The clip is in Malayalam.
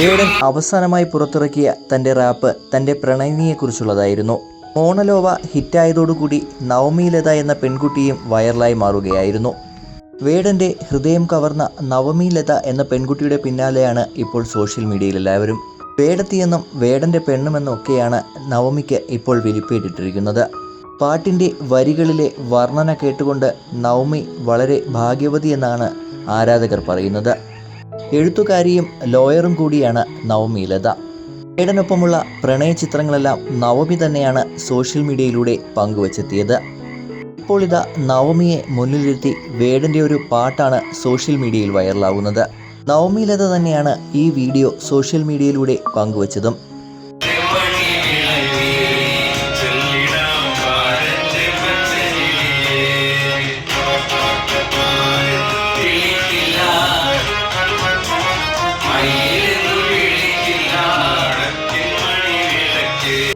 വേടൻ അവസാനമായി പുറത്തിറക്കിയ തന്റെ റാപ്പ് തന്റെ പ്രണയിനിയെക്കുറിച്ചുള്ളതായിരുന്നു. മോണലോവ ഹിറ്റായതോടുകൂടി നവമി എന്ന പെൺകുട്ടിയും വൈറലായി മാറുകയായിരുന്നു. വേടന്റെ ഹൃദയം കവർന്ന നവമി ലത എന്ന പെൺകുട്ടിയുടെ പിന്നാലെയാണ് ഇപ്പോൾ സോഷ്യൽ മീഡിയയിൽ എല്ലാവരും വേടത്തിയെന്നും വേടന്റെ പെണ്ണുമെന്നും ഒക്കെയാണ് നവമിക്ക് ഇപ്പോൾ വിരിപ്പേറ്റിട്ടിരിക്കുന്നത് പാട്ടിന്റെ വരികളിലെ വർണന കേട്ടുകൊണ്ട് നവമി വളരെ ഭാഗ്യവതി എന്നാണ് ആരാധകർ പറയുന്നത്. എഴുത്തുകാരിയും ലോയറും കൂടിയാണ് നവമി ലത. ഏടനൊപ്പമുള്ള പ്രണയ ചിത്രങ്ങളെല്ലാം നവമി തന്നെയാണ് സോഷ്യൽ മീഡിയയിലൂടെ പങ്കുവച്ചെത്തിയത്. ഇപ്പോൾ ഇതാ നവമിയെ മുന്നിലിരുത്തി വേടന്റെ ഒരു പാട്ടാണ് സോഷ്യൽ മീഡിയയിൽ വൈറലാകുന്നത് നവമി ലത തന്നെയാണ് ഈ വീഡിയോ സോഷ്യൽ മീഡിയയിലൂടെ പങ്കുവച്ചതും. Bye.